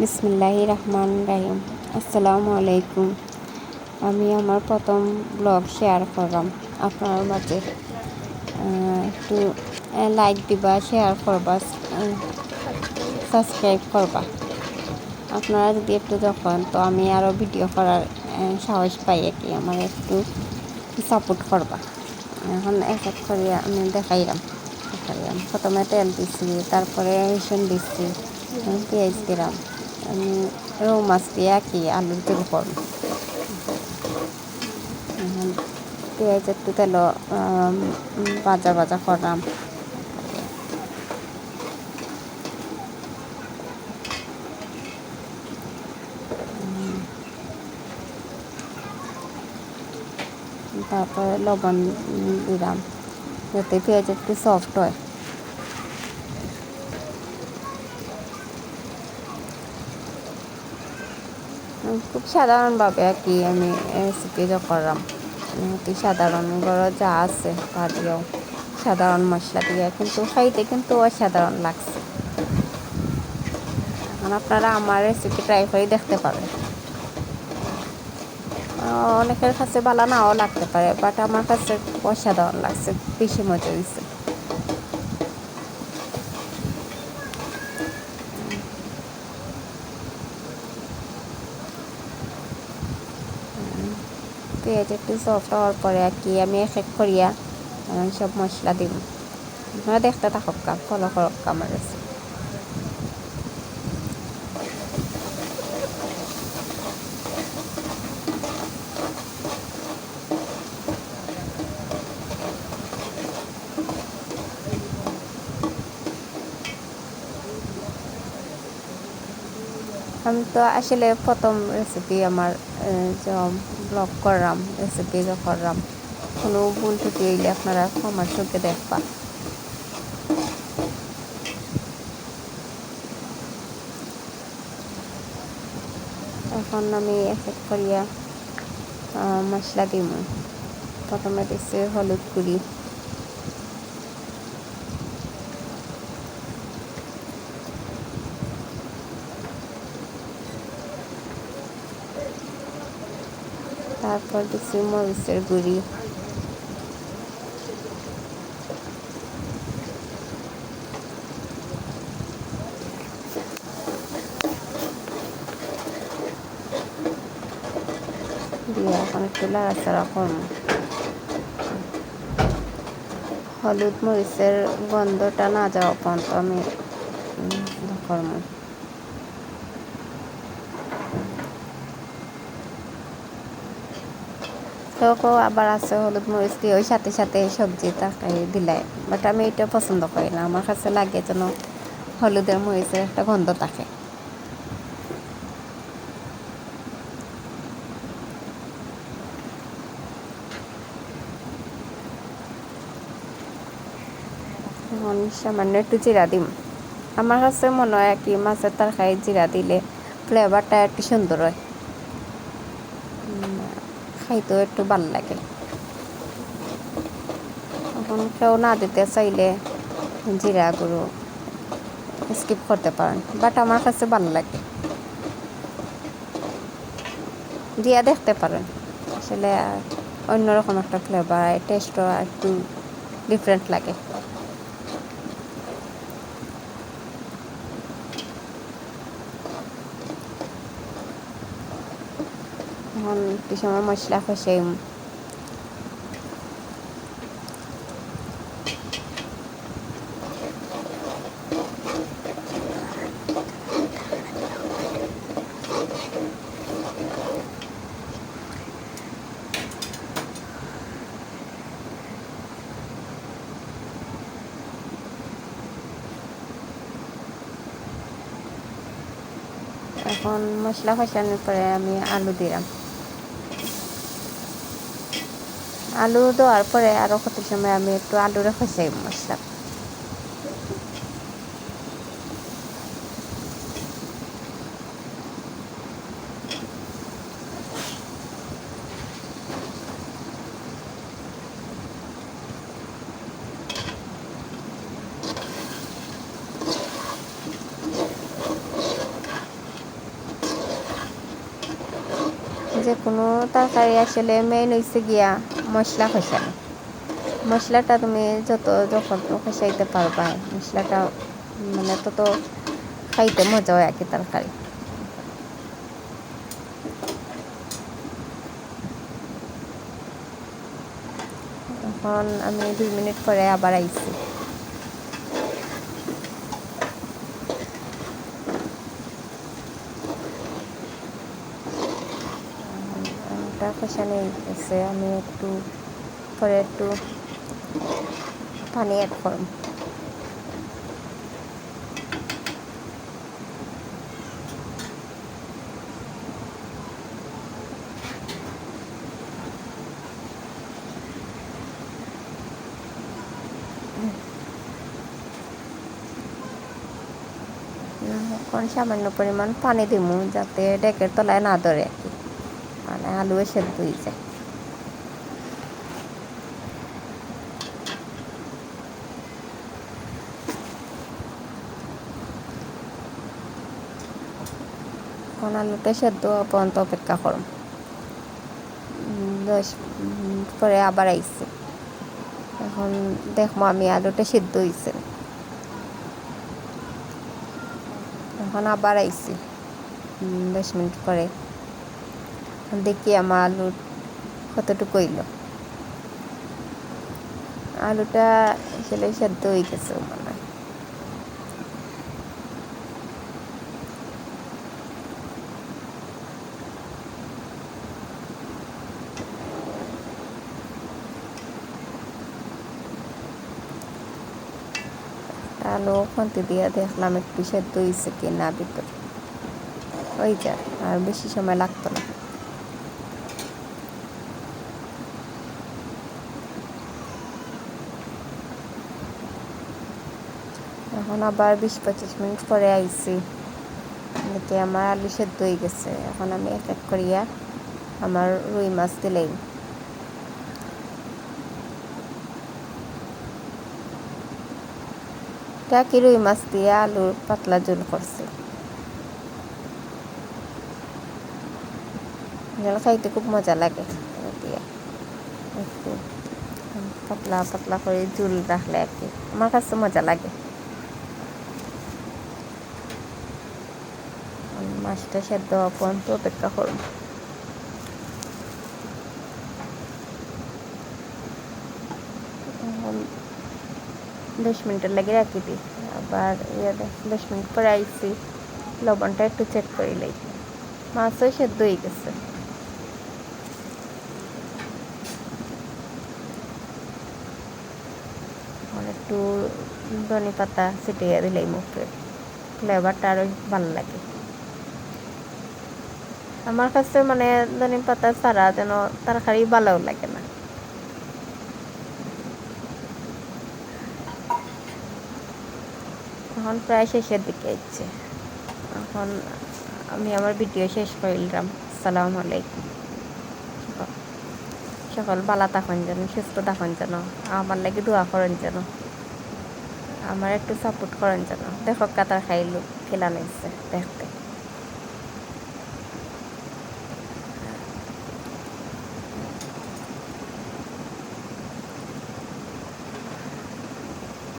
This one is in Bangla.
বিসমিল্লাহ রহমান রাহিম আসসালামু আলাইকুম। আমি আমার প্রথম ব্লগ শেয়ার করলাম। আপনার মাঝে একটু লাইক দিবা শেয়ার করবা সাবস্ক্রাইব করবা। আপনারা যদি একটু যখন তো আমি আরও ভিডিও করার সাহস পাই আর কি। আমার একটু সাপোর্ট করবা। এখন এক এক করে আমি দেখাইলাম। দেখাইলাম। প্রথমে তেল দিচ্ছি তারপরে রসুন দিচ্ছি পেঁয়াজ দিলাম। আমি রৌ মাছ দিয়ে কি আলুর তেল করব। পেঁয়াজ, একটু তেল ভাজা ভাজা করলাম। তারপরে লবণ দিলাম, যাতে পেঁয়াজ একটু সফট হয়। খুব সাধারণভাবে আর কি আমি রেসিপিটা করলাম। অতি সাধারণ ঘরে যা আছে তা দিয়েও সাধারণ মশলা দিয়ে, কিন্তু খাইতে কিন্তু অসাধারণ লাগছে। এখন আপনারা আমার রেসিপি ট্রাই করে দেখতে পারেন অনেকের কাছে ভালো নাও লাগতে পারে বাট আমার কাছে অসাধারণ লাগছে, বেশি মজা হয়েছে পেঁয়াজ একটু সফট হওয়ার পরে আর কি আমি এক এক করিয়া সব মশলা দিব। আপনারা দেখতে থাকক ফলো করুক আছে আমার রেসিপি আমি তো আসলে প্রথম রেসিপি আমার ব্লগ করলাম রেসিপি করলাম, কোনো ভুল ত্রুটি হইলে আপনারা আমার চোখে দেখবা। এখন আমি এক এক করিয়া মশলা দিব প্রথমে দিচ্ছি হলুদ গুঁড়ি। তারপর দিচ্ছি মরিচের গুঁড়ি। দিয়ে এখন একটু লাড়াচাড়া করব। হলুদ মরিচের গন্ধটা না যাওয়া পর্যন্ত আমি করব। কেউ আবার আছে হলুদ মরিচ দিয়ে ওই সাথে সাথে সবজি তরকারি দিলাই বাট আমি এটা পছন্দ করি না। আমার কাছে লাগে যেন হলুদের মরিচের একটা গন্ধ থাকে। সামান্য একটু জিরা দিম। আমার কাছে মনে হয় কি মাছের তরকারি জিরা দিলে ফ্লেভারটা একটু সুন্দর হয়। খাইতেও একটু ভালো লাগে। এখন কেউ না দিতে চাইলে জিরা গুঁড়ো স্কিপ করতে পারেন বাট আমার কাছে ভালো লাগে। দিয়া দেখতে পারেন, আসলে অন্যরকম একটা ফ্লেভার টেস্টও একটু ডিফারেন্ট লাগে। এখন একটু সময় মশলা কষাই এখন মশলা কষানোর পরে আমি আলু দিলাম আলু দেওয়ার পরে আরও কত সময় আমি একটু আলু রেখেছি মশলা যে কোনো তরকারি আসলে মেন হয়েছে গিয়া মশলা খসানো মশলাটা তুমি যত যখন খসাইতে পারবা মশলাটা মানে তত খাইতে মজা হয় আর কি তরকারি এখন আমি দুই মিনিট পরে আবার আইছি কষানো গেছে আমি একটু, পরে একটু পানি অ্যাড করব। সামান্য পরিমাণ পানি দিব যাতে ডেকের তলায় না ধরে। আর কি মানে আলু সেদ্ধ হয়ে যায় এখন আলুটা সেদ্ধ হওয়া পর্যন্ত অপেক্ষা করুন। দশ পরে আবার আইসে এখন দেখব আমি আলুটা সিদ্ধ হয়েছে এখন আবার আইসি দশ মিনিট পরে। দেখি আমার আলু কতটুকু হইল। আলুটা আসলে সেদ্ধ হয়ে গেছে মনে হয়। আলু খুন্তি দিয়ে দেখলাম একটু সেদ্ধ হয়েছে কি না ভিতর। ওই যা আর বেশি সময় লাগতো না। এখন আবার বিশ পঁচিশ মিনিট পরে আইছি। দেখি আমার আলু সেদ্ধ হয়ে গেছে। এখন আমি এক এক করিয়া আমার রুই মাছ দিলেই। কি রুই মাছ দিয়ে আলুর পাতলা জোল করছে। খাইতে খুব মজা লাগে পাতলা পাতলা করে ঝুল রাখলে আর কি। আমার কাছে মজা লাগে। মাছটা সেদ্ধ হওয়া পর্যন্ত অপেক্ষা করুন দশ মিনিটের লাগে রাখি দিই আবার দশ মিনিট পরে আইসি লবণটা একটু চেক করে লাই। মাছও সেদ্ধ হয়ে গেছে। একটু ধনে পাতা ছিটিয়ে দিলেই মুখে ফ্লেভারটা আরও ভালো লাগে। আমার কাছে মানে ধনে পাতা ছাড়া যেন তরকারি ভালো লাগে না। এখন প্রায় শেষের দিকে ইচ্ছে এখন আমি আমার ভিডিও শেষ করলাম আসসালামু আলাইকুম। সকল বালা থাকুন যেন, সুস্থ থাকুন যেন, আমার লাগে দোয়া করেন যেন, আমার একটু সাপোর্ট করেন যেন। দেখো কাতার খাইলো, খেলা নিচ্ছে দেখতে।